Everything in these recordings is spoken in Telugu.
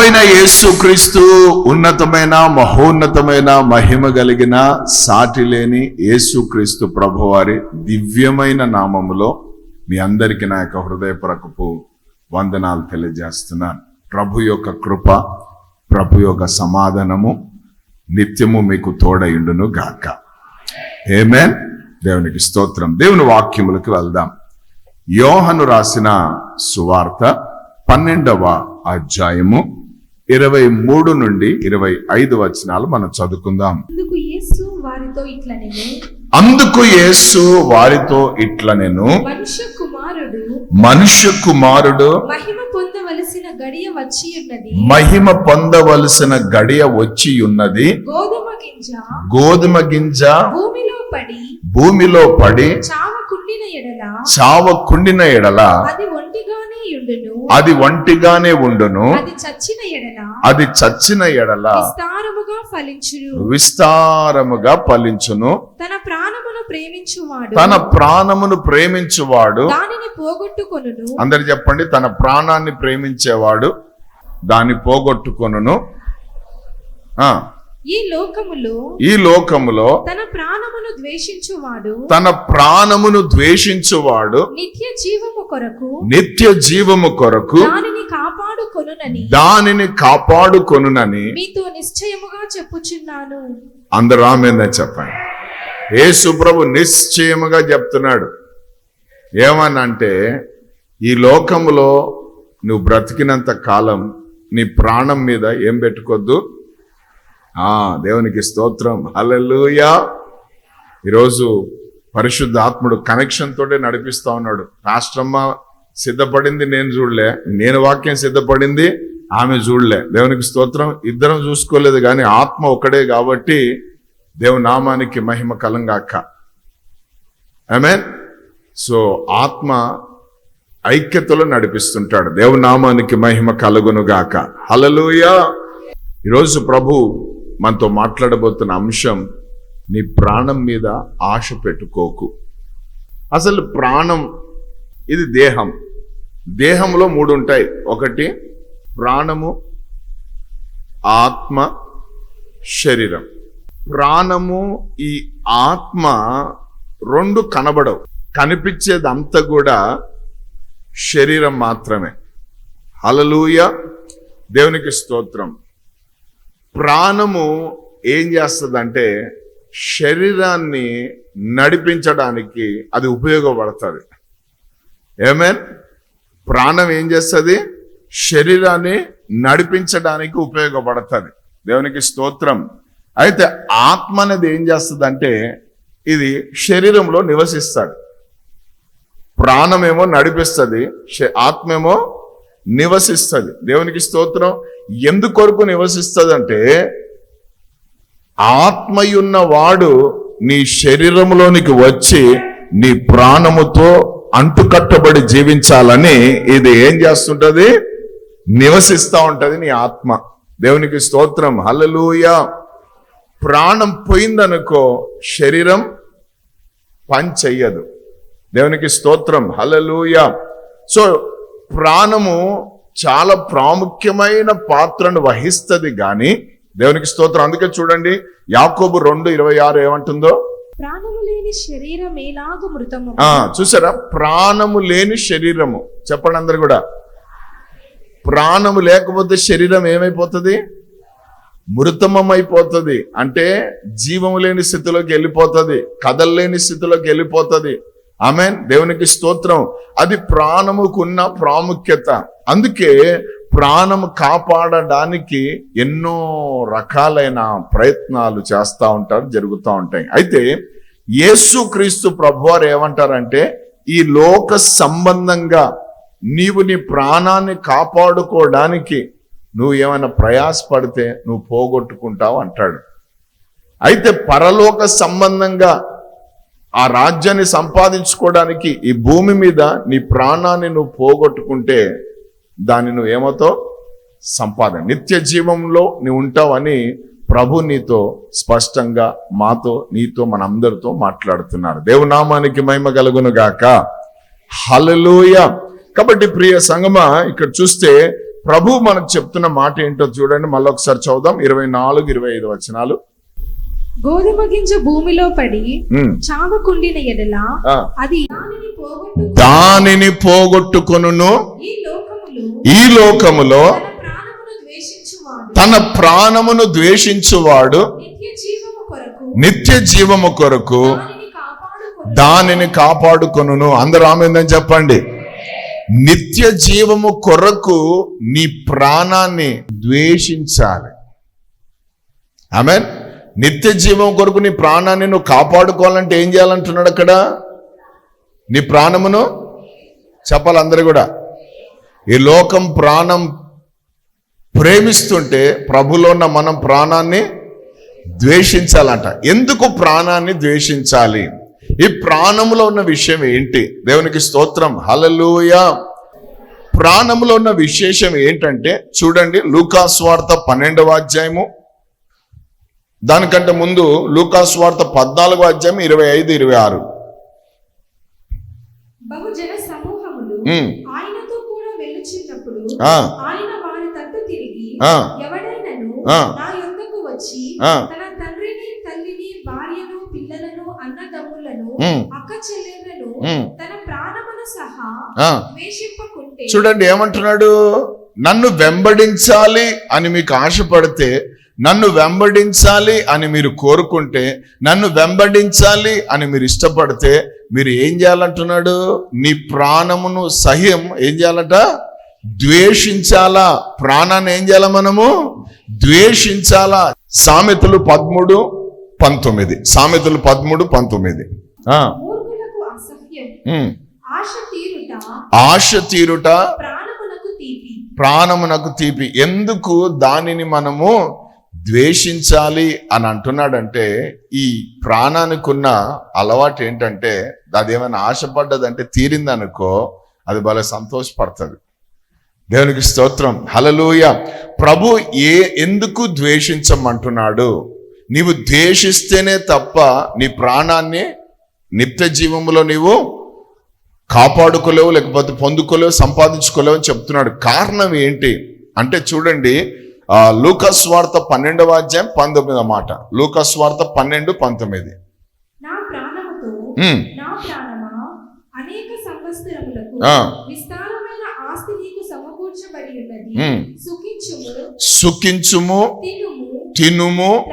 అయిన యేసుక్రీస్తు ఉన్నతమైన మహోన్నతమైన మహిమ కలిగిన సాటి లేని యేసుక్రీస్తు ప్రభువారి దివ్యమైన నామములో మీ అందరికీ నా యొక్క హృదయపరకపు వందనాలు తెలియజేస్తున్నాను. ప్రభు యొక్క కృప ప్రభు యొక్క సమాధానము నిత్యము మీకు తోడయుండును గాక. ఏమేన్ దేవునికి స్తోత్రం. దేవుని వాక్యములకు వెళ్దాం. యోహను రాసిన సువార్త పన్నెండవ అధ్యాయము ఇరవై మూడు నుండి ఇరవై ఐదు వచనాలు మనం చదువుకుందాం. అందుకు యేసు వారితో ఇట్ల నేను మనుష్య కుమారుడు మహిమ పొందవలసిన గడియ వచ్చి ఉన్నది. మహిమ పొందవలసిన గడియ వచ్చి ఉన్నది. గోధుమ గింజ గోధుమ గింజ భూమిలో పడి భూమిలో పడి చావ కుండిన ఎడల చావ కుండిన ఎడల అది ఒంటిగానే ఉండును. అది ఒంటిగానే ఉండును. అది చచ్చిన ఎడల. అది చచ్చిన ఎడల. విస్తారముగా ఫలించును. విస్తారముగా ఫలించును. తన ప్రాణమును ప్రేమించువాడు. తన ప్రాణమును ప్రేమించువాడు. దానిని పోగొట్టుకొనును. అందరు చెప్పండి తన ప్రాణాన్ని ప్రేమించేవాడు దాన్ని పోగొట్టుకొనును. ఆ ఈ లోకములో ఈ లోకములో తన ప్రాణమును ద్వేషించువాడు తన ప్రాణమును ద్వేషించువాడు నిత్య జీవము కొరకు నిత్య జీవము కొరకు దానిని కాపాడుకొనునని దానిని కాపాడుకొనునని మీతో నిశ్చయముగా చెప్పుచున్నాను. అందరూ ఆమెనే చెప్పండి? యేసు ప్రభు నిశ్చయముగా చెప్తున్నాడు. ఏమనంటే ఈ లోకములో నువ్వు బ్రతికినంత కాలం నీ ప్రాణం మీద ఏం పెట్టుకోద్దు? దేవునికి స్తోత్రం. హలలుయా ఈరోజు పరిశుద్ధ ఆత్ముడు కనెక్షన్ తోటే నడిపిస్తా ఉన్నాడు. రాష్ట్రమ్మ సిద్ధపడింది నేను చూడలే. నేను వాక్యం సిద్ధపడింది ఆమె చూడలే. దేవునికి స్తోత్రం. ఇద్దరం చూసుకోలేదు కానీ ఆత్మ ఒకడే కాబట్టి దేవు నామానికి మహిమ కలంగాక. ఆమె సో ఆత్మ ఐక్యతలో నడిపిస్తుంటాడు. దేవునామానికి మహిమ కలుగునుగాక. హలలుయా ఈరోజు ప్రభు మనతో మాట్లాడబోతున్న అంశం నీ ప్రాణం మీద ఆశ పెట్టుకోకు. అసలు ప్రాణం ఇది దేహం. దేహంలో మూడు ఉంటాయి. ఒకటి ప్రాణము ఆత్మ శరీరం. ప్రాణము ఈ ఆత్మ రెండు కనబడవు. కనిపించేదంతా కూడా శరీరం మాత్రమే. హలలుయ దేవునికి స్తోత్రం. ప్రాణము ఏం చేస్తుందంటే శరీరాన్ని నడిపించడానికి అది ఉపయోగపడుతుంది. ఏమేన్ ప్రాణం ఏం చేస్తుంది? శరీరాన్ని నడిపించడానికి ఉపయోగపడుతుంది. దేవునికి స్తోత్రం. అయితే ఆత్మ అనేది ఏం చేస్తుందంటే ఇది శరీరంలో నివసిస్తాడు ప్రాణమేమో నడిపిస్తుంది శ- ఆత్మేమో నివసిస్తుంది. దేవునికి స్తోత్రం. ఎందుకొరకు నివసిస్తుంది అంటే ఆత్మయున్న వాడు నీ శరీరంలోనికి వచ్చి నీ ప్రాణముతో అంటుకట్టబడి జీవించాలని ఇది ఏం చేస్తుంటది? నివసిస్తూ ఉంటుంది నీ ఆత్మ. దేవునికి స్తోత్రం. హలలుయ ప్రాణం పోయిందనుకో శరీరం పని చెయ్యదు దేవునికి స్తోత్రం. హలలుయ సో ప్రాణము చాలా ప్రాముఖ్యమైన పాత్రను వహిస్తుంది గాని దేవునికి స్తోత్రం. అందుకే చూడండి యాకోబు రెండు ఇరవై ఆరు ఏమంటుందో? ప్రాణము లేని శరీరం ఎలాగు మృతము? ఆ చూసారా? ప్రాణము లేని శరీరము. చెప్పండి అందరు కూడా. ప్రాణము లేకపోతే శరీరం ఏమైపోతుంది? మృతమైపోతుంది అంటే జీవము లేని స్థితిలోకి వెళ్ళిపోతుంది. కదల్లేని స్థితిలోకి వెళ్ళిపోతుంది. ఆమె దేవునికి స్తోత్రం. అది ప్రాణముకున్న ప్రాముఖ్యత. అందుకే ప్రాణం కాపాడడానికి ఎన్నో రకాలైన ప్రయత్నాలు చేస్తూ ఉంటారు జరుగుతూ ఉంటాయి. అయితే యేసు క్రీస్తు ప్రభువారు ఏమంటారంటే ఈ లోక సంబంధంగా నీవు నీ ప్రాణాన్ని కాపాడుకోవడానికి నువ్వు ఏమైనా ప్రయాసపడితే నువ్వు పోగొట్టుకుంటావు అంటాడు. అయితే పరలోక సంబంధంగా ఆ రాజ్యాన్ని సంపాదించుకోవడానికి ఈ భూమి మీద నీ ప్రాణాన్ని నువ్వు పోగొట్టుకుంటే దాన్ని నువ్వు ఏమతో సంపాదన. నిత్య జీవంలో నువ్వు ఉంటావని ప్రభు నీతో స్పష్టంగా మాతో నీతో మనందరితో మాట్లాడుతున్నారు. దేవునామానికి మహిమ కలుగును గాక. హలలోయ కాబట్టి ప్రియ సంగమ ఇక్కడ చూస్తే ప్రభు మనకు చెప్తున్న మాట ఏంటో చూడండి. మళ్ళీ ఒకసారి చదుదాం ఇరవై నాలుగు ఇరవై ఐదు వచనాలు. గోధుమ గింజ భూమిలో పడి చావకుండిన ఎడల. అది దానిని పోగొట్టు దానిని పోగొట్టుకొనును. ఈ లోకములో తన ప్రాణమును ద్వేషించువాడు. నిత్య జీవము కొరకు దానిని కాపాడుకొను. అందరూ ఆమెందని చెప్పండి. నిత్య జీవము కొరకు నీ ప్రాణాన్ని ద్వేషించాలి. ఆమె నిత్య జీవం కొరకు నీ ప్రాణాన్ని నువ్వు కాపాడుకోవాలంటే ఏం చేయాలంటున్నాడు అక్కడ? నీ ప్రాణమును చెప్పాలి అందరు కూడా. ఈ లోకం ప్రాణం ప్రేమిస్తుంటే ప్రభులో ఉన్న మనం ప్రాణాన్ని ద్వేషించాలంట. ఎందుకు ప్రాణాన్ని ద్వేషించాలి? ఈ ప్రాణములో ఉన్న విషయం ఏంటి? దేవునికి స్తోత్రం. హలలుయ ప్రాణములో ఉన్న విశేషం ఏంటంటే చూడండి లూకాస్వార్త పన్నెండవ అధ్యాయము. దానికంటే ముందు లూకాస్వార్త పద్నాలుగో అధ్యాయం ఇరవై ఐదు ఇరవై ఆరు. చూడండి ఏమంటున్నాడు? నన్ను వెంబడించాలి అని మీకు ఆశపడితే నన్ను వెంబడించాలి అని మీరు కోరుకుంటే నన్ను వెంబడించాలి అని మీరు ఇష్టపడితే మీరు ఏం చేయాలంటున్నాడు? నీ ప్రాణమును సహ్యం ఏం చేయాలట? ద్వేషించాలా? ప్రాణాన్ని ఏం చేయాలా మనము? ద్వేషించాలా? సామెతలు పదమూడు పంతొమ్మిది. సామెతలు పదమూడు పంతొమ్మిది. ఆశ తీరుట ప్రాణమునకు తీపి. ఎందుకు? దానిని మనము ద్వేషించాలి అని అంటున్నాడంటే ఈ ప్రాణానికి ఉన్న అలవాటు ఏంటంటే అది ఏమైనా ఆశపడ్డదంటే తీరిందనుకో అది భలే సంతోషపడుతుంది. దేవునికి స్తోత్రం. హలలోయ ప్రభు ఏ ఎందుకు ద్వేషించమంటున్నాడు? నీవు ద్వేషిస్తేనే తప్ప నీ ప్రాణాన్ని నిత్య జీవంలో నీవు కాపాడుకోలేవు లేకపోతే పొందుకోలేవు సంపాదించుకోలేవు అని చెప్తున్నాడు. కారణం ఏంటి? అంటే చూడండి లూకస్ వార్త పన్నెండవ అధ్యాయం పంతొమ్మిదవ మాట. లూకస్ వార్త పన్నెండు పంతొమ్మిది. సుఖించుము తినుము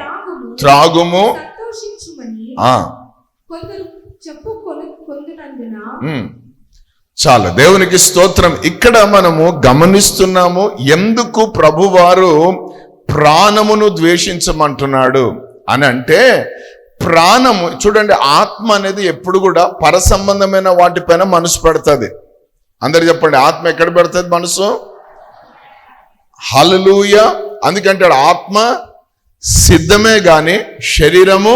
త్రాగుము కొందరు చెప్పు. చాలు. దేవునికి స్తోత్రం. ఇక్కడ మనము గమనిస్తున్నాము ఎందుకు ప్రభువారు ప్రాణమును ద్వేషించమంటున్నాడు అని అంటే ప్రాణము చూడండి ఆత్మ అనేది ఎప్పుడు కూడా పరసంబంధమైన వాటిపైన మనసు పెడుతుంది. అందరు చెప్పండి ఆత్మ ఎక్కడ పెడుతుంది మనసు? హలలుయ అందుకంటే ఆత్మ సిద్ధమే కానీ శరీరము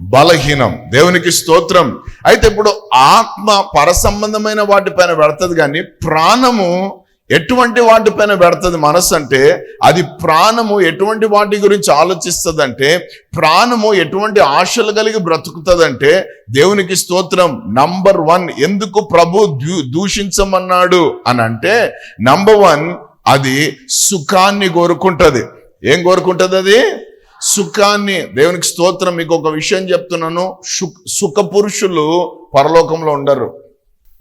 బలహీనం. దేవునికి స్తోత్రం. అయితే ఇప్పుడు ఆత్మ పరసంబంధమైన వాటిపైన పెడుతుంది కానీ ప్రాణము ఎటువంటి వాటిపైన పెడుతుంది మనసు అంటే అది ప్రాణము ఎటువంటి వాటి గురించి ఆలోచిస్తుంది అంటే ప్రాణము ఎటువంటి ఆశలు కలిగి బ్రతుకుతుందంటే దేవునికి స్తోత్రం. నంబర్ వన్ ఎందుకు ప్రభు దూషించమన్నాడు అని అంటే నంబర్ వన్ అది సుఖాన్ని కోరుకుంటుంది. ఏం కోరుకుంటుంది అది? సుఖాన్ని దేవునికి స్తోత్రం మీకు ఒక విషయం చెప్తున్నాను. సుఖ పురుషులు పరలోకంలో ఉండరు.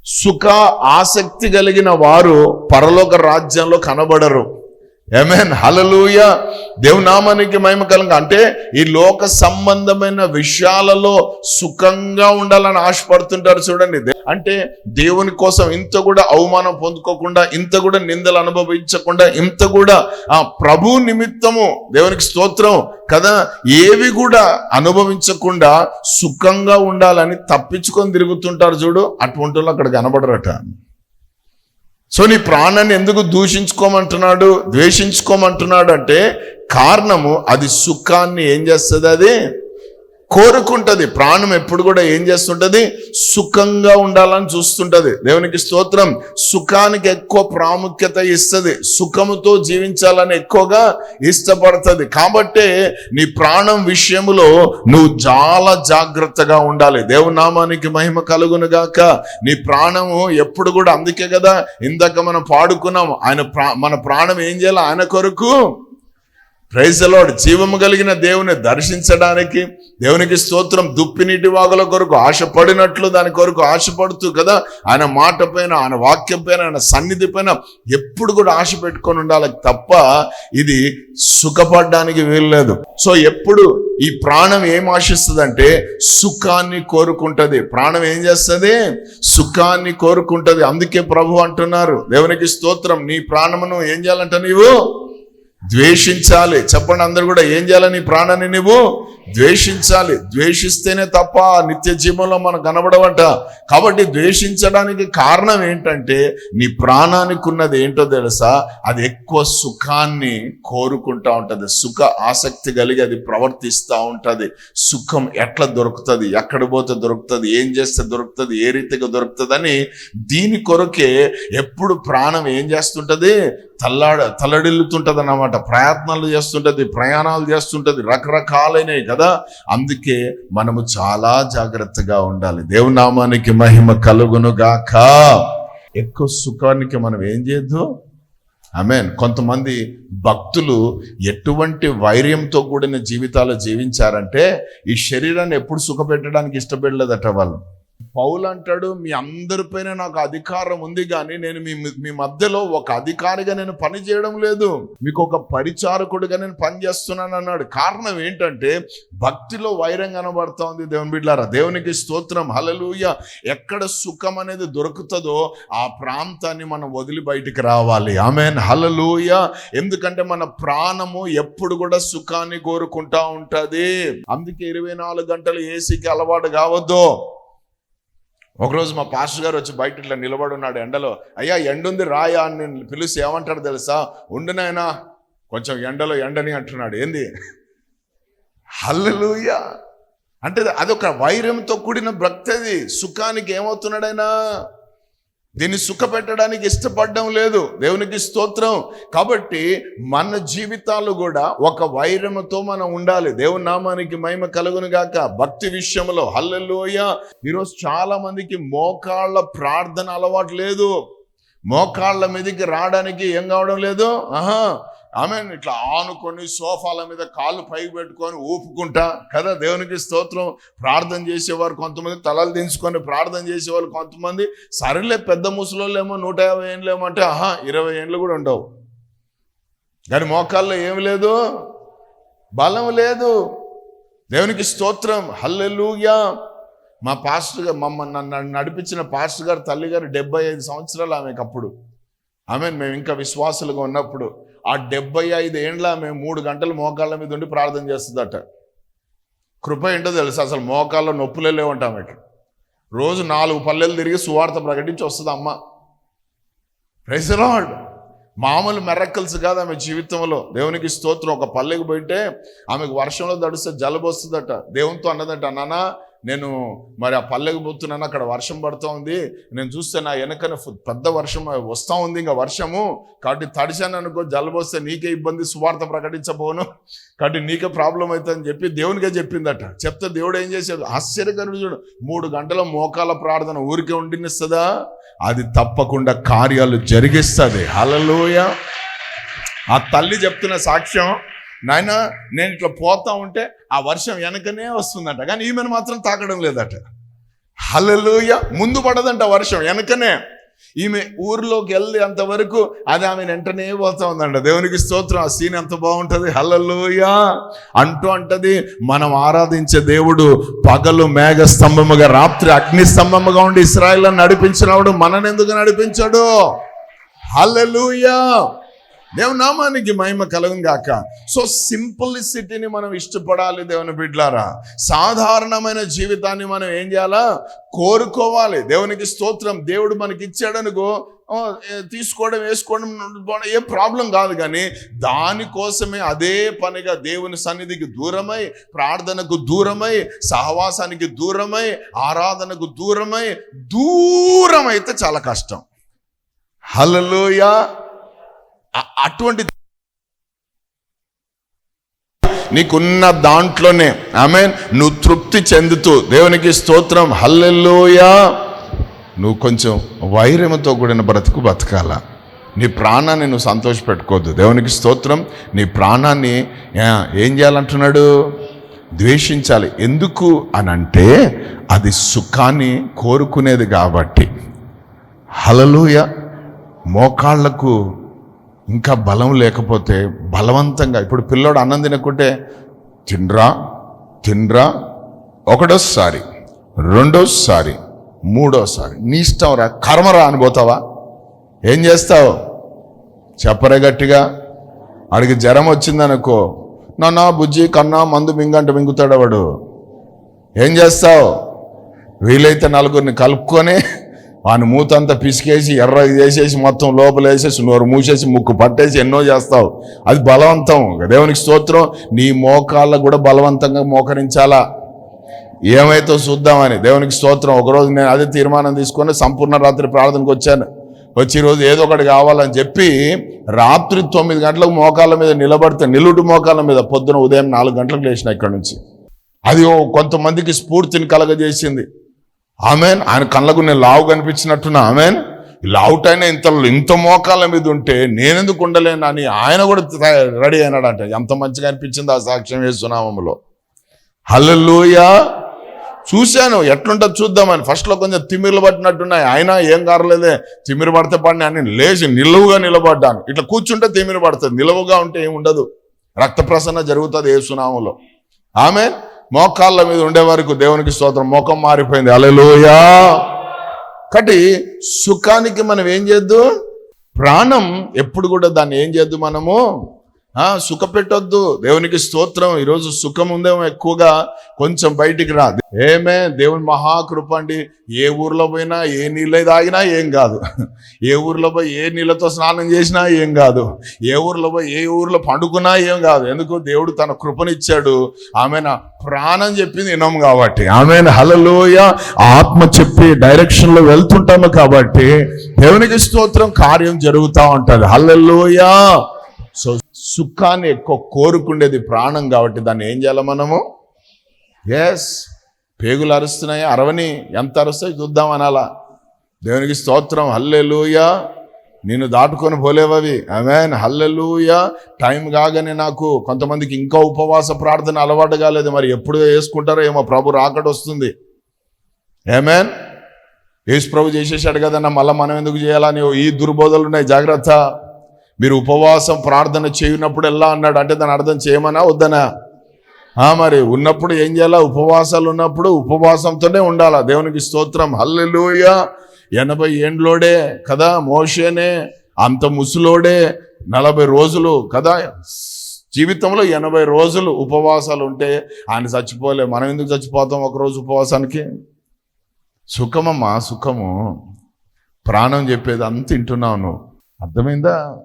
సుఖ ఆసక్తి కలిగిన వారు పరలోక రాజ్యంలో కనబడరు. ఏమేన్ హలలుయ దేవునామానికి మహిమ కలంగా. అంటే ఈ లోక సంబంధమైన విషయాలలో సుఖంగా ఉండాలని ఆశపడుతుంటారు చూడండి. అంటే దేవుని కోసం ఇంత కూడా అవమానం పొందుకోకుండా ఇంత కూడా నిందలు అనుభవించకుండా ఇంత కూడా ఆ ప్రభు నిమిత్తము దేవునికి స్తోత్రం కదా ఏవి కూడా అనుభవించకుండా సుఖంగా ఉండాలని తప్పించుకొని తిరుగుతుంటారు చూడు. అటువంటి వాళ్ళు అక్కడ కనబడరట. సో నీ ప్రాణాన్ని ఎందుకు దూషించుకోమంటున్నాడు ద్వేషించుకోమంటున్నాడు అంటే కారణము అది సుఖాన్ని ఏం చేస్తుంది అది? కోరుకుంటది. ప్రాణం ఎప్పుడు కూడా ఏం చేస్తుంటది? సుఖంగా ఉండాలని చూస్తుంటది. దేవునికి స్తోత్రం. సుఖానికి ఎక్కువ ప్రాముఖ్యత ఇస్తుంది. సుఖముతో జీవించాలని ఎక్కువగా ఇష్టపడుతుంది. కాబట్టే నీ ప్రాణం విషయంలో నువ్వు చాలా జాగ్రత్తగా ఉండాలి. దేవునామానికి మహిమ కలుగును గాక. నీ ప్రాణము ఎప్పుడు కూడా అందుకే కదా ఇందాక మనం పాడుకున్నాం ఆయన ప్రా మన ప్రాణం ఏం చేయాలి? ఆయన కొరకు ప్రైజలోడ్ జీవము కలిగిన దేవుని దర్శించడానికి దేవునికి స్తోత్రం దుప్పినీటి వాగుల కొరకు ఆశపడినట్లు దాని కొరకు ఆశపడుతూ కదా ఆయన మాట పైన ఆయన వాక్యం పైన ఆయన సన్నిధి పైన ఎప్పుడు కూడా ఆశ పెట్టుకొని ఉండాలి తప్ప ఇది సుఖపడడానికి వీల్లేదు. సో ఎప్పుడు ఈ ప్రాణం ఏం ఆశిస్తుందంటే సుఖాన్ని కోరుకుంటది. ప్రాణం ఏం చేస్తుంది? సుఖాన్ని కోరుకుంటది. అందుకే ప్రభు అంటున్నారు దేవునికి స్తోత్రం నీ ప్రాణమును ఏం చేయాలంట నీవు? ద్వేషించాలి. చెప్పండి అందరు కూడా ఏం చేయాలి నీ ప్రాణాన్ని నువ్వు ద్వేషించాలి. ద్వేషిస్తేనే తప్ప నిత్య జీవంలో మనం కనబడవట కాబట్టి ద్వేషించడానికి కారణం ఏంటంటే నీ ప్రాణానికి ఉన్నది ఏంటో తెలుసా? అది ఎక్కువ సుఖాన్ని కోరుకుంటా ఉంటుంది. సుఖ ఆసక్తి కలిగి అది ప్రవర్తిస్తూ ఉంటుంది. సుఖం ఎట్లా దొరుకుతుంది? ఎక్కడ పోతే దొరుకుతుంది? ఏం చేస్తే దొరుకుతుంది? ఏ రీతిగా దొరుకుతుంది దీని కొరకే ఎప్పుడు ప్రాణం ఏం చేస్తుంటుంది? తల్లాడ తల్లడిల్లుతుంటది అన్నమాట ప్రయత్నాలు చేస్తుంటది ప్రయాణాలు చేస్తుంటది రకరకాలైనవి కదా. అందుకే మనము చాలా జాగ్రత్తగా ఉండాలి. దేవునామానికి మహిమ కలుగును గాక. ఎక్కువ సుఖానికి మనం ఏం చేయొద్దు? ఆమెన్. కొంతమంది భక్తులు ఎటువంటి వైర్యంతో కూడిన జీవితాలు జీవించారంటే ఈ శరీరాన్ని ఎప్పుడు సుఖపెట్టడానికి ఇష్టపడలేదట వాళ్ళు. పౌలు అంటాడు మీ అందరిపైన నాకు అధికారం ఉంది కానీ నేను మీ మీ మధ్యలో ఒక అధికారిగా నేను పని చేయడం లేదు. మీకు ఒక పరిచారకుడిగా నేను పని చేస్తున్నాను అన్నాడు. కారణం ఏంటంటే భక్తిలో వైరం కనబడతా ఉంది దేవుని బిడ్డారా దేవునికి స్తోత్రం. హలలుయ ఎక్కడ సుఖం అనేది దొరుకుతుందో ఆ ప్రాంతాన్ని మనం వదిలి బయటికి రావాలి. ఆమెన్. హలలుయ ఎందుకంటే మన ప్రాణము ఎప్పుడు కూడా సుఖాన్ని కోరుకుంటా ఉంటుంది. అందుకే ఇరవై నాలుగు గంటలు ఏసీకి అలవాటు కావద్దు. ఒకరోజు మా పాస్టర్ గారు వచ్చి బయట ఇట్లా నిలబడి ఉన్నాడు ఎండలో. అయ్యా ఎండుంది రాయా అని నేను పిలిచి ఏమంటాడు తెలుసా? ఉండునైనా కొంచెం ఎండలో ఎండని అంటున్నాడు. ఏంది? హల్లెలూయ! అంటే అదొక వైరంతో కూడిన భక్తది సుఖానికి ఏమవుతున్నాడైనా దీన్ని సుఖ పెట్టడానికి ఇష్టపడడం లేదు. దేవునికి స్తోత్రం. కాబట్టి మన జీవితాలు కూడా ఒక వైరముతో మనం ఉండాలి. దేవుని నామానికి మహిమ కలుగును గాక. భక్తి విషయంలో హల్లెలోయ. ఈరోజు చాలా మందికి మోకాళ్ళ ప్రార్థన అలవాటు లేదు. మోకాళ్ళ మీదకి రావడానికి ఏం కావడం లేదు? ఆహా. ఆమె ఇట్లా ఆనుకొని సోఫాల మీద కాళ్ళు పైకి పెట్టుకొని ఊపుకుంటా. కదా దేవునికి స్తోత్రం. ప్రార్థన చేసేవారు కొంతమంది తలలు దించుకొని ప్రార్థన చేసేవాళ్ళు కొంతమంది. సరేలే పెద్ద ముసలోళ్ళు ఏమో నూట యాభై ఏళ్ళు ఏమంటే ఆహా ఇరవై ఏళ్ళు కూడా ఉండవు. కానీ మోకాల్లో ఏమి లేదు? బలం లేదు. దేవునికి స్తోత్రం. హల్లెలూయా. మా పాస్టర్ గారు మమ్మల్ని నన్ను నడిపించిన పాస్టర్ గారు తల్లి గారు డెబ్బై ఐదు సంవత్సరాలు ఆమెకు అప్పుడు ఆమె మేము ఇంకా విశ్వాసులుగా ఉన్నప్పుడు. ఆ డెబ్బై ఐదు ఏండ్ల ఆమె మూడు గంటలు మోకాళ్ళ మీద ఉండి ప్రార్థన చేస్తుందట. కృప ఏంటో తెలుసు? అసలు మోకాళ్ళ నొప్పులే లేవంట ఆమెకి రోజు నాలుగు పల్లెలు తిరిగి సువార్త ప్రకటించి వస్తుంది అమ్మ ప్రెసరాడ్ మామూలు మెరక్కల్స్ కాదు ఆమె జీవితంలో. దేవునికి స్తోత్రం. ఒక పల్లెకి పోయితే ఆమెకు వర్షంలో తడిస్తే జలుబు వస్తుందట. దేవునితో అన్నదట నానా నేను మరి ఆ పల్లెకి పోతున్నాను అక్కడ వర్షం పడుతూ ఉంది. నేను చూస్తే నా వెనకన పెద్ద వర్షం వస్తూ ఉంది ఇంకా వర్షము. కాబట్టి తడిచాను అనుకో జలుబు వస్తే నీకే ఇబ్బంది సువార్త ప్రకటించబోను. కాబట్టి నీకే ప్రాబ్లం అవుతుందని చెప్పి దేవునికే చెప్పిందట. చెప్తే దేవుడు ఏం చేసేది ఆశ్చర్యకరుడు చూడు మూడు గంటల మోకాల ప్రార్థన ఊరికే ఉండినిస్తుందా? అది తప్పకుండా కార్యాలు జరిగిస్తుంది. హలలోయ ఆ తల్లి చెప్తున్న సాక్ష్యం నాయన నేను ఇట్లా పోతా ఉంటే ఆ వర్షం వెనకనే వస్తుందంట. కానీ ఈమెను మాత్రం తాకడం లేదట. హలలుయ ముందు పడదంట వర్షం వెనకనే. ఈమె ఊర్లోకి వెళ్ళి అంతవరకు అది ఆమె వెంటనే పోతా ఉందంట. దేవునికి స్తోత్రం ఆ సీన్ ఎంత బాగుంటుంది? హల్లలోయ! అంటూ అంటది మనం ఆరాధించే దేవుడు పగలు మేఘ స్తంభముగా రాత్రి అగ్ని స్తంభముగా ఉండి ఇస్రాయల్ నడిపించినవాడు మననెందుకు నడిపించాడు? హలలుయా దేవుని నామానికి మహిమ కలగం గాక. సో సింప్లిసిటీని మనం ఇష్టపడాలి దేవుని బిడ్లారా. సాధారణమైన జీవితాన్ని మనం ఏం చేయాలా? కోరుకోవాలి. దేవునికి స్తోత్రం. దేవుడు మనకి ఇచ్చాడనుకో తీసుకోవడం వేసుకోవడం ఏ ఏం ప్రాబ్లం కాదు కానీ దానికోసమే అదే పనిగా దేవుని సన్నిధికి దూరమై ప్రార్థనకు దూరమై సహవాసానికి దూరమై ఆరాధనకు దూరమై దూరం అయితే చాలా కష్టం. హలలోయా అటువంటి నీకున్న దాంట్లోనే ఆమె నువ్వు తృప్తి చెందుతూ దేవునికి స్తోత్రం హల్లెల్లోయా నువ్వు కొంచెం వైరముతో కూడిన బ్రతుకు బతకాల. నీ ప్రాణాన్ని నువ్వు సంతోష పెట్టుకోవద్దు దేవునికి స్తోత్రం నీ ప్రాణాన్ని ఏం చేయాలంటున్నాడు? ద్వేషించాలి. ఎందుకు అని అంటే అది సుఖాన్ని కోరుకునేది కాబట్టి. హలలుయ మోకాళ్ళకు ఇంకా బలం లేకపోతే బలవంతంగా ఇప్పుడు పిల్లోడు అన్నం తినకుంటే తిండ్రా తిండ్రా ఒకటోసారి రెండోసారి మూడోసారి నీ ఇష్టం రా కర్మరా అనిపోతావా ఏం చేస్తావు? చెప్పరే గట్టిగా. ఆడికి జ్వరం వచ్చిందనుకో నాన్న బుజ్జి కన్నా మందు మింగంట మింగుతాడు వాడు. ఏం చేస్తావు? వీలైతే నలుగురిని కలుపుకొని వాని మూతంతా పిసికేసి ఎర్ర వేసేసి మొత్తం లోపల వేసేసి నోరు మూసేసి ముక్కు పట్టేసి ఎన్నో చేస్తావు. అది బలవంతం. దేవునికి స్తోత్రం నీ మోకాళ్ళకు కూడా బలవంతంగా మోకరించాలా? ఏమైతే చూద్దామని? దేవునికి స్తోత్రం. ఒకరోజు నేను అదే తీర్మానం తీసుకొని సంపూర్ణ రాత్రి ప్రార్థనకు వచ్చాను. వచ్చి ఈరోజు ఏదో ఒకటి కావాలని చెప్పి రాత్రి తొమ్మిది గంటలకు మోకాళ్ళ మీద నిలబడితే నిలుడు మోకాళ్ళ మీద పొద్దున ఉదయం నాలుగు గంటలకు లేచిన ఇక్కడ నుంచి. అది కొంతమందికి స్ఫూర్తిని కలగజేసింది. ఆమెన్. ఆయన కళ్ళకు నేను లావు కనిపించినట్టున్నా ఆమెన్. లావుటైనా ఇంత ఇంత మోకాల మీద ఉంటే నేనెందుకు ఉండలేను అని ఆయన కూడా రెడీ అయినాడంట. ఎంత మంచిగా అనిపించింది ఆ సాక్ష్యం వేస్తున్నామంలో హల్లెలూయా. చూశాను. ఎట్లుంటుంది చూద్దామని. ఫస్ట్లో కొంచెం తిమ్మిర్లు పట్టినట్టున్నాయి. ఆయన ఏం కారలేదే. తిమ్మిరి పడితే పడిన అని లేచి నిలువుగా నిలబడ్డాను. ఇట్లా కూర్చుంటే తిమ్మిరి పడుతుంది. నిలువుగా ఉంటే ఏముండదు ఉండదు. రక్త ప్రసన్న జరుగుతుంది ఏ సునామంలో ఆమె మోకాళ్ళ మీద ఉండే వరకు దేవునికి స్తోత్రం. మోకం మారిపోయింది. అలెలుయా కాబట్టి సుఖానికి మనం ఏం చేద్దు? ప్రాణం ఎప్పుడు కూడా దాన్ని ఏం చేద్దు మనము? సుఖ పెట్టొద్దు. దేవునికి స్తోత్రం. ఈరోజు సుఖం ఉందేమో ఎక్కువగా కొంచెం బయటికి రా. ఏమే దేవుని మహాకృప అండి. ఏ ఊర్లో పోయినా ఏ నీళ్ళు తాగినా ఏం కాదు. ఏ ఊర్లో పోయి ఏ నీళ్ళతో స్నానం చేసినా ఏం కాదు. ఏ ఊర్లో పోయి ఏ ఊర్లో పండుకున్నా ఏం కాదు. ఎందుకు? దేవుడు తన కృపనిచ్చాడు. ఆమె నా ప్రాణం చెప్పింది వినం కాబట్టి. ఆమె హలలోయ ఆత్మ చెప్పి డైరెక్షన్లో వెళ్తుంటాము కాబట్టి దేవునికి స్తోత్రం. కార్యం జరుగుతూ ఉంటుంది. హల్లెలూయా. సో సుఖాన్ని ఎక్కువ కోరుకుండేది ప్రాణం కాబట్టి దాన్ని ఏం చేయాలి మనము? ఎస్ పేగులు అరుస్తున్నాయి అరవని ఎంత అరుస్తాయి చూద్దాం అనాలా. దేవునికి స్తోత్రం హల్లెలూయా. నేను దాటుకొని పోలేవవి. అమెన్ హల్లెలూయా. టైం కాగానే నాకు కొంతమందికి ఇంకా ఉపవాస ప్రార్థన అలవాటు కాలేదు. మరి ఎప్పుడు వేసుకుంటారో ఏమో ప్రభు రాకడ వస్తుంది. ఏమేన్ యేసు ప్రభు చేసేసాడు కదన్నా మళ్ళీ మనం ఎందుకు చేయాలని ఈ దుర్బోధలు ఉన్నాయి జాగ్రత్త. మీరు ఉపవాసం ప్రార్థన చేయనప్పుడు ఎలా అన్నాడు? అంటే దాని అర్థం చేయమనా వద్దనా? మరి ఉన్నప్పుడు ఏం చేయాలా? ఉపవాసాలు ఉన్నప్పుడు ఉపవాసంతోనే ఉండాలా? దేవునికి స్తోత్రం. హల్లెలూయ. ఎనభై ఏండ్లోడే కదా మోషేనే? అంత ముసులోడే నలభై రోజులు కదా? జీవితంలో ఎనభై రోజులు ఉపవాసాలు ఉంటే ఆయన చచ్చిపోలే. మనం ఎందుకు చచ్చిపోతాం ఒకరోజు ఉపవాసానికి? సుఖమమ్మా సుఖము. ప్రాణం చెప్పేది అంత వింటున్నావు నువ్వు. అర్థమైందా?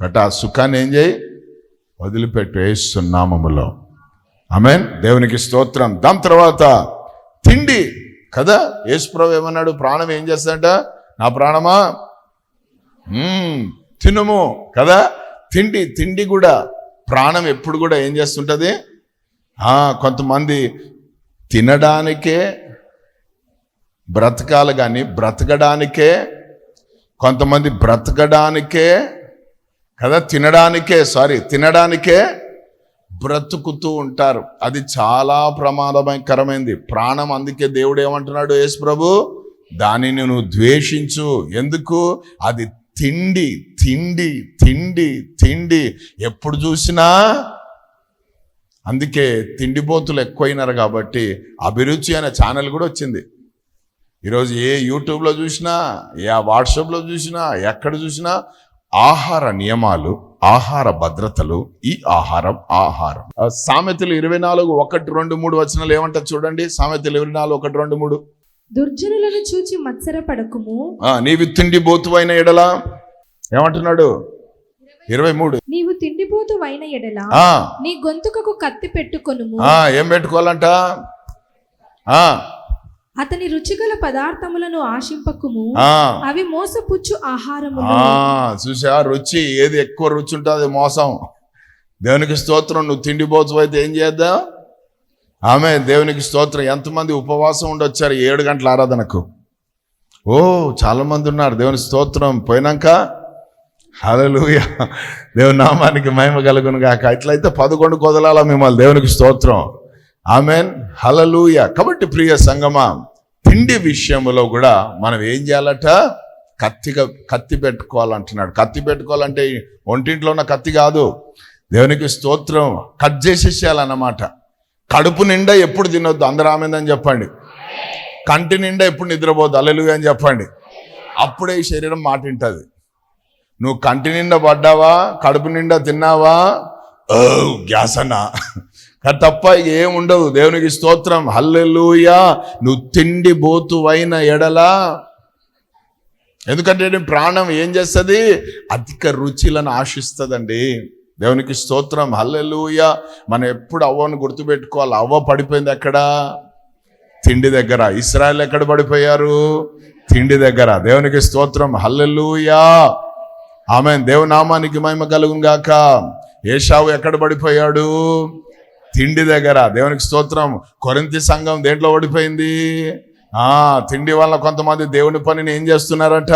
కాబట్టి ఆ సుఖాన్ని ఏం చేయి? వదిలిపెట్టు వేస్తున్నామములో ఆమెన్. దేవునికి స్తోత్రం. దాని తర్వాత తిండి. కదా? యేసుప్రభు ఏమన్నాడు? ప్రాణం ఏం చేస్తాడంట నా ప్రాణమా? తినుము. కదా? తిండి. తిండి కూడా ప్రాణం ఎప్పుడు కూడా ఏం చేస్తుంటుంది? కొంతమంది తినడానికే బ్రతకాలి కానీ బ్రతకడానికే కొంతమంది బ్రతకడానికే కదా? తినడానికే సారీ తినడానికే బ్రతుకుతూ ఉంటారు. అది చాలా ప్రమాదకరమైంది. ప్రాణం అందుకే దేవుడు ఏమంటున్నాడు యేసు ప్రభు? దానిని నువ్వు ద్వేషించు. ఎందుకు? అది తిండి తిండి తిండి తిండి. ఎప్పుడు చూసినా అందుకే తిండిపోతులు ఎక్కువైనారు కాబట్టి అభిరుచి అనే ఛానల్ కూడా వచ్చింది. ఈరోజు ఏ యూట్యూబ్లో చూసినా ఏ వాట్సాప్లో చూసినా ఎక్కడ చూసినా ఆహార నియమాలు ఆహార భద్రతలు ఈ ఆహారం ఆహారం. సామెతలు ఇరవై నాలుగు ఒకటి రెండు మూడు వచనాలు ఏమంటారు చూడండి. సామెతలు ఇరవై నాలుగు ఒకటి రెండు మూడు. దుర్జనులను చూచి మత్సరపడకుము ఆ, నీవి తిండి బోతువైన ఎడలా. ఏమంటున్నాడు? ఇరవై మూడు. నీవు తిండిపోతు అయిన ఎడల. నీ గొంతుకకు కత్తి పెట్టుకొనుము. ఆ, ఏం పెట్టుకోవాలంట? ఆ, అతని రుచిగల పదార్థములను ఆశింపకుము. అవి మోసపుచ్చు ఆహారములు. ఆ, చూసా రుచి ఏది ఎక్కువ రుచి ఉంటుంది అది మోసం. దేవునికి స్తోత్రం నువ్వు తిండి బోతు అయితే ఏం చేద్దాం? ఆమె దేవునికి స్తోత్రం. ఎంతమంది ఉపవాసం ఉండొచ్చారు ఏడు గంటల ఆరాధనకు? ఓ చాలా మంది ఉన్నారు. దేవుని స్తోత్రం పోయినాక? హల్లెలూయా. దేవుని నామానికి మహిమ కలుగును గాక ఇట్లయితే పదకొండు కొదలాల మిమ్మల్ని దేవునికి స్తోత్రం. ఆమెన్. హలలూయ కాబట్టి ప్రియ సంగమా తిండి విషయంలో కూడా మనం ఏం చేయాలట? కత్తిగా కత్తి పెట్టుకోవాలంటున్నాడు. కత్తి పెట్టుకోవాలంటే ఒంటింట్లో ఉన్న కత్తి కాదు. దేవునికి స్తోత్రం. కట్ చేసేసేయాలన్నమాట. కడుపు నిండా ఎప్పుడు తినొద్దు. అందరూ ఆమెందని చెప్పండి. కంటి నిండా ఎప్పుడు నిద్రపోద్దు అల్లెలుగా అని చెప్పండి. అప్పుడే ఈ శరీరం మాట నువ్వు కంటి నిండా పడ్డావా? కడుపు నిండా తిన్నావా? గ్యాస్ అన్నా కానీ తప్ప ఏముండదు. దేవునికి స్తోత్రం. హల్లెలూయా. నువ్వు తిండి బోతువైన ఎడలా. ఎందుకంటే ప్రాణం ఏం చేస్తుంది? అధిక రుచులను ఆశిస్తుందండి. దేవునికి స్తోత్రం. హల్లెలూయా. మనం ఎప్పుడు అవ్వను గుర్తుపెట్టుకోవాలి. అవ్వ పడిపోయింది ఎక్కడ? తిండి దగ్గర. ఇస్రాయల్ ఎక్కడ పడిపోయారు? తిండి దగ్గర. దేవునికి స్తోత్రం. హల్లెలూయా. ఆమె దేవునామానికి మహిమ కలుగును గాక. ఏషావు ఎక్కడ పడిపోయాడు? తిండి దగ్గర దేవునికి స్తోత్రం. కొరింతి సంఘం దేంట్లో ఓడిపోయింది? ఆ తిండి వల్ల కొంతమంది దేవుని పనిని ఏం చేస్తున్నారట?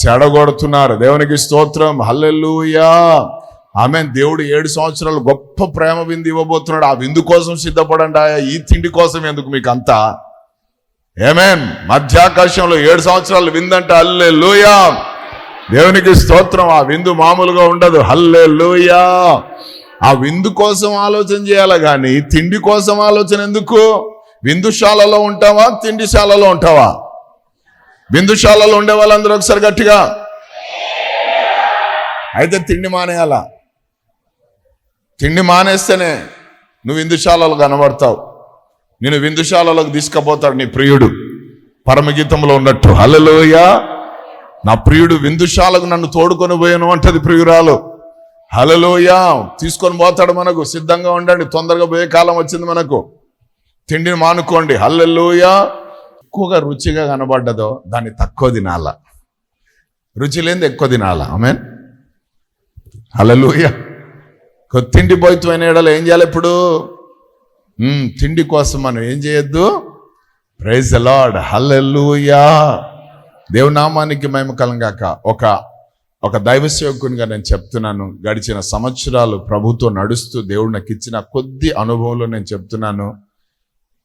చెడగొడుతున్నారు. దేవునికి స్తోత్రం. హల్లెల్లుయా ఆమె దేవుడు ఏడు సంవత్సరాలు గొప్ప ప్రేమ విందు ఇవ్వబోతున్నాడు. ఆ విందు కోసం సిద్ధపడండి ఆయా. ఈ తిండి కోసం ఎందుకు మీకు అంతా ఏమేన్ మధ్యాకాశంలో ఏడు సంవత్సరాలు విందంటే. హల్లే దేవునికి స్తోత్రం. ఆ విందు మామూలుగా ఉండదు. హల్లే ఆ విందు కోసం ఆలోచన చేయాలి కానీ తిండి కోసం ఆలోచన ఎందుకు? విందుశాలలో ఉంటావా? తిండిశాలలో ఉంటావా? విందుశాలలో ఉండే వాళ్ళందరూ ఒకసారి గట్టిగా. అయితే తిండి మానేయాలా? తిండి మానేస్తేనే నువ్వు విందుశాలలో కనబడతావు. నేను విందుశాలలోకి తీసుకుపోతాడు నీ ప్రియుడు. పరమగీతంలో ఉన్నట్టు. హలలోయ నా ప్రియుడు విందుశాలకు నన్ను తోడుకొని పోయాను అంటది ప్రియురాలు. హలలోయా తీసుకొని పోతాడు మనకు. సిద్ధంగా ఉండండి. తొందరగా పోయే కాలం వచ్చింది మనకు. తిండిని మానుకోండి. హల్లెలోయా. ఎక్కువగా రుచిగా కనబడ్డదో దాన్ని తక్కువ తినాల. రుచి లేనిది ఎక్కువ తినాల. ఆమె హలలోయ తిండి పోయితమైన ఏడలో ఏం చేయాలి ఇప్పుడు? తిండి కోసం మనం ఏం చేయొద్దు? Praise lord hallelujah. దేవునామానికి మేము కలంగాక. ఒక ఒక దైవ సేవకునిగా నేను చెప్తున్నాను. గడిచిన సంవత్సరాలు ప్రభుతో నడుస్తూ దేవుడు నాకు ఇచ్చిన కొద్ది అనుభవంలో నేను చెప్తున్నాను.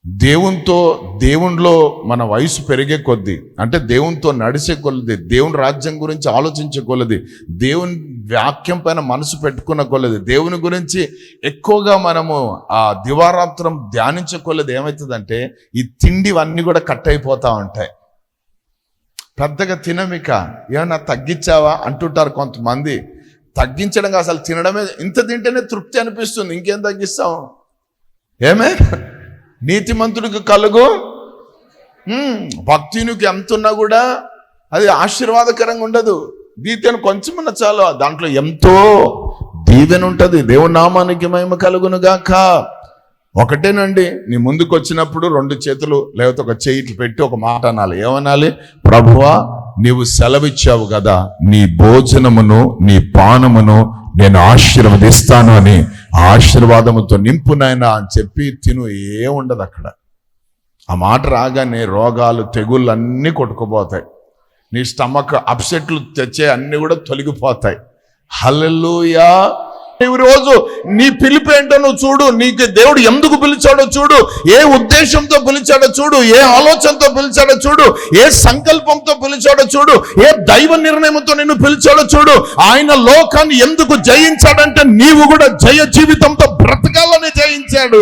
దేవునితో దేవునిలో మన వయసు పెరిగే కొద్దీ అంటే దేవునితో నడిచే కొలది దేవుని రాజ్యం గురించి ఆలోచించే కొలది దేవుని వాక్యం పైన మనసు పెట్టుకున్న కొలది దేవుని గురించి ఎక్కువగా మనము ఆ దివారాత్రం ధ్యానించే కొలది ఏమవుతుందంటే ఈ తిండివన్నీ కూడా కట్ అయిపోతూ ఉంటాయి. పెద్దగా తినమిక. ఏమన్నా తగ్గించావా? అంటుంటారు కొంతమంది. తగ్గించడం అసలు తినడమే. ఇంత తింటేనే తృప్తి అనిపిస్తుంది. ఇంకేం తగ్గిస్తాం ఏమే? నీతిమంతుడికి కలుగు? భక్తునికి ఎంత ఉన్నా కూడా అది ఆశీర్వాదకరంగా ఉండదు. దీతను కొంచెం ఉన్న చాలు. దాంట్లో ఎంతో దీవెన ఉంటుంది. దేవునామానికి మహిమ కలుగును గాక ఒకటేనండి నీ ముందుకు వచ్చినప్పుడు రెండు చేతులు లేకపోతే ఒక చేయిట్లు పెట్టి ఒక మాట అనాలి. ఏమనాలి? ప్రభువా నీవు సెలవిచ్చావు కదా నీ భోజనమును నీ పానమును నేను ఆశీర్వదిస్తాను అని ఆశీర్వాదముతో నింపునైనా అని చెప్పి తిను ఏముండదు అక్కడ. ఆ మాట రాగానే రోగాలు తెగుళ్ళు అన్నీ కొట్టుకుపోతాయి. నీ స్టమక్ అప్సెట్లు తెచ్చే అన్నీ కూడా తొలగిపోతాయి. హల్లెలూయా! ఈ రోజు నీ పిలుపు ఏంటో నువ్వు చూడు నీకు దేవుడు ఎందుకు పిలిచాడో చూడు ఏ ఉద్దేశంతో పిలిచాడో చూడు ఏ ఆలోచనతో పిలిచాడో చూడు ఏ సంకల్పంతో పిలిచాడో చూడు ఏ దైవ నిర్ణయంతో నిన్ను పిలిచాడో చూడు ఆయన లోకాన్ని ఎందుకు జయించాడంటే నీవు కూడా జయ జీవితంతో బ్రతకాలని జయించాడు.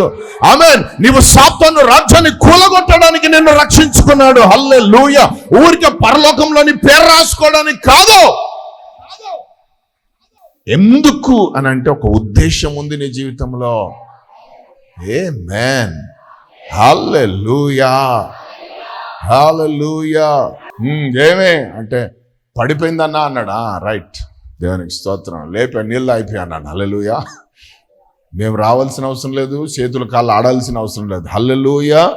ఆమె నీవు సాతాను రాజ్యాన్ని కూలగొట్టడానికి నిన్ను రక్షించుకున్నాడు. హల్లే లూయ ఊరికే పరలోకంలోని పేరు రాసుకోవడానికి కాదు. ఎందుకు అని అంటే ఒక ఉద్దేశం ఉంది నీ జీవితంలో. ఏ మ్యాన్ హాలూయా హాలూయా ఏమే? అంటే పడిపోయిందన్నా అన్నాడా? రైట్ దేవునికి స్తోత్రం. లేపా నీళ్ళు అయిపోయా అన్నాడు. హల్లెలుయా మేము రావాల్సిన అవసరం లేదు చేతులు కాళ్ళు ఆడాల్సిన అవసరం లేదు. హల్లెలుయా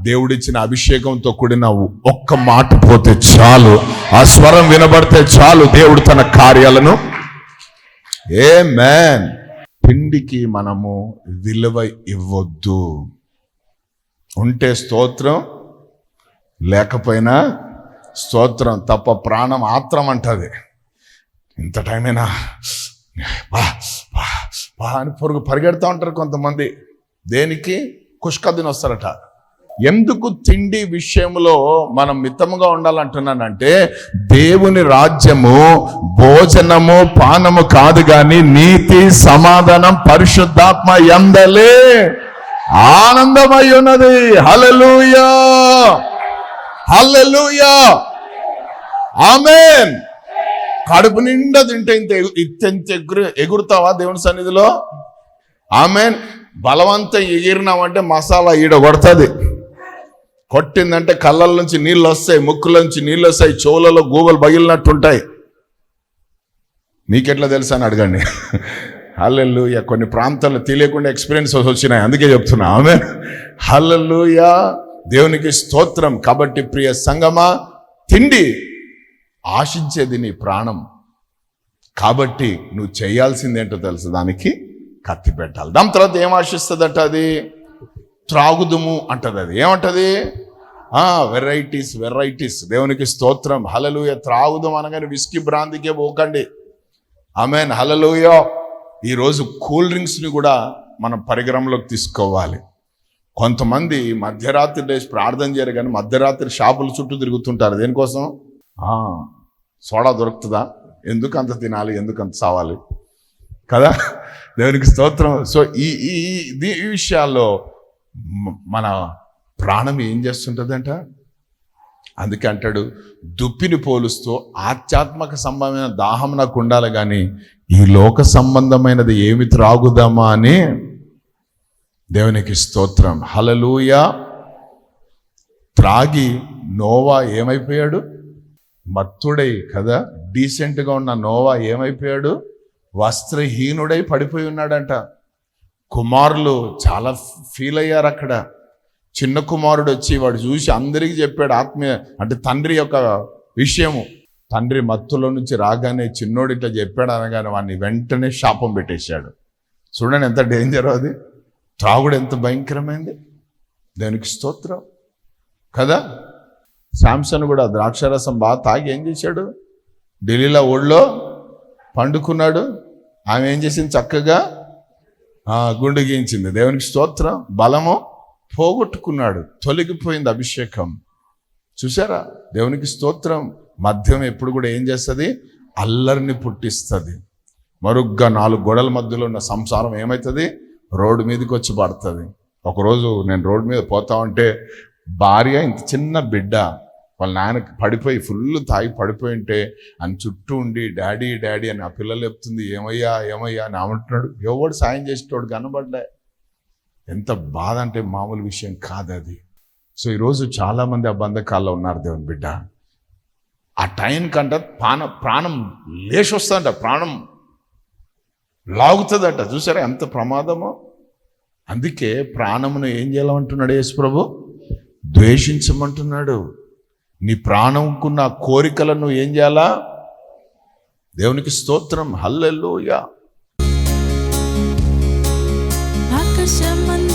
దేవుడిచ్చిన అభిషేకంతో కూడిన ఒక్క మాట పోతే చాలు. ఆ స్వరం వినబడితే చాలు దేవుడు తన కార్యాలను ఏ మ్యాన్ పిండికి మనము విలువ ఇవ్వద్దు. ఉంటే స్తోత్రం లేకపోయినా స్తోత్రం తప్ప ప్రాణం ఆత్రం అంటది. ఇంత టైమేనా? బా బా బా అని పొరుగు పరిగెడుతూ ఉంటారు కొంతమంది. దేనికి? కుష్కదిని వస్తారట ఎందుకు తిండి విషయంలో మనం మితముగా ఉండాలంటున్నానంటే దేవుని రాజ్యము భోజనము పానము కాదు కానీ నీతి సమాధానం పరిశుద్ధాత్మ ఎందలే ఆనందమై ఉన్నది హలలుయా హలలుయా ఆమేన్! కడుపు నిండా తింటే ఇంత ఎగు- ఇంత ఇంత ఎగురు ఎగురుతావా దేవుని సన్నిధిలో? ఆమెన్! బలవంతం ఎగిరినామంటే మసాలా ఈడ కొడుతుంది. కొట్టిందంటే కళ్ళల నుంచి నీళ్ళు వస్తాయి ముక్కుల నుంచి నీళ్ళు వస్తాయి చెవులలో గూగలు పగిలినట్టుంటాయి. మీకెట్లా తెలుసా అని అడగండి. హల్లెలూయ. కొన్ని ప్రాంతాల్లో తెలియకుండా ఎక్స్పీరియన్స్ వచ్చినాయి. అందుకే చెప్తున్నా. ఆమె హల్లెలూయ. దేవునికి స్తోత్రం. కాబట్టి ప్రియ సంగమా తిండి ఆశించేది నీ ప్రాణం. కాబట్టి నువ్వు చేయాల్సింది ఏంటో తెలుసు? దానికి కత్తి పెట్టాలి. దాని తర్వాత ఏం ఆశిస్తుందట అది? త్రాగుదుము అంటది అది. ఏమంటది? వెరైటీస్ వెరైటీస్ దేవునికి స్తోత్రం. హలలుయ త్రాగుదాం అనగానే విస్కీ బ్రాంతికే పోకండి. ఆమెన్ హలలుయ ఈరోజు కూల్ డ్రింక్స్ని కూడా మనం పరిగణంలోకి తీసుకోవాలి. కొంతమంది మధ్యరాత్రి లేచి ప్రార్థన చేయరు కానీ మధ్యరాత్రి షాపుల చుట్టూ తిరుగుతుంటారు. దేనికోసం? సోడా దొరుకుతుందా? ఎందుకు అంత తినాలి? ఎందుకు అంత సావాలి? కదా? దేవునికి స్తోత్రం. సో ఈ ఈ దీ- విషయాల్లో మన ప్రాణం ఏం చేస్తుంటుందంట? అందుకే అంటాడు దుప్పిని పోలుస్తూ ఆధ్యాత్మక సంబంధమైన దాహం నాకు ఉండాలి కానీ ఈ లోక సంబంధమైనది ఏమి త్రాగుదామా అని దేవునికి స్తోత్రం. హలలుయ త్రాగి నోవా ఏమైపోయాడు? మత్తుడై కదా డీసెంట్గా ఉన్న నోవా ఏమైపోయాడు? వస్త్రహీనుడై పడిపోయి ఉన్నాడంట. కుమారులు చాలా ఫీల్ అయ్యారు అక్కడ చిన్న కుమారుడు వచ్చి వాడు చూసి అందరికీ చెప్పాడు ఆత్మీయ అంటే తండ్రి యొక్క విషయము. తండ్రి మత్తులో నుంచి రాగానే చిన్నోడు ఇట్లా చెప్పాడు అనగానే వాడిని వెంటనే శాపం పెట్టేశాడు. చూడండి ఎంత డేంజర్ అది. త్రాగుడు ఎంత భయంకరమైంది. దానికి స్తోత్రం. కదా? శాంసన్ కూడా ద్రాక్షరసం బాగా తాగి ఏం చేశాడు? ఢిల్లీలో ఒళ్ళో పండుకున్నాడు. ఆమె ఏం చేసింది చక్కగా? గుండు గీయించింది. దేవునికి స్తోత్రం. బలము. పోగొట్టుకున్నాడు తొలగిపోయింది అభిషేకం. చూసారా దేవునికి స్తోత్రం. మద్యం ఎప్పుడు కూడా ఏం చేస్తుంది? అల్లరిని పుట్టిస్తుంది. మరుగ్గా నాలుగు గోడల మధ్యలో ఉన్న సంసారం ఏమవుతుంది రోడ్డు మీదకి వచ్చి పడుతుంది ఒకరోజు నేను రోడ్డు మీద పోతా ఉంటే భార్య ఇంత చిన్న బిడ్డ వాళ్ళ నాన్నకి పడిపోయి ఫుల్ తాగి పడిపోయి ఉంటే అని చుట్టూ ఉండి డాడీ డాడీ అని ఆ పిల్లలు చెప్తుంది ఏమయ్యా ఏమయ్యా అని అమంటున్నాడు ఎవడు సాయం చేసేటోడు కనబడ్డా ఎంత బాధ అంటే మామూలు విషయం కాదు అది సో ఈరోజు చాలామంది ఆ బంధకాల్లో ఉన్నారు దేవుని బిడ్డ. ఆ టైం కంట ప్రాణ ప్రాణం లేచి వస్తుందంట ప్రాణం లాగుతుందంట. చూసారా ఎంత ప్రమాదమో? అందుకే ప్రాణమును ఏం చేయాలంటున్నాడు యేసు ప్రభు? ద్వేషించమంటున్నాడు. నీ ప్రాణంకున్న కోరికలను ఏం చేయాలా? దేవునికి స్తోత్రం. హల్లెలూయా ఆకాశమందు నీవు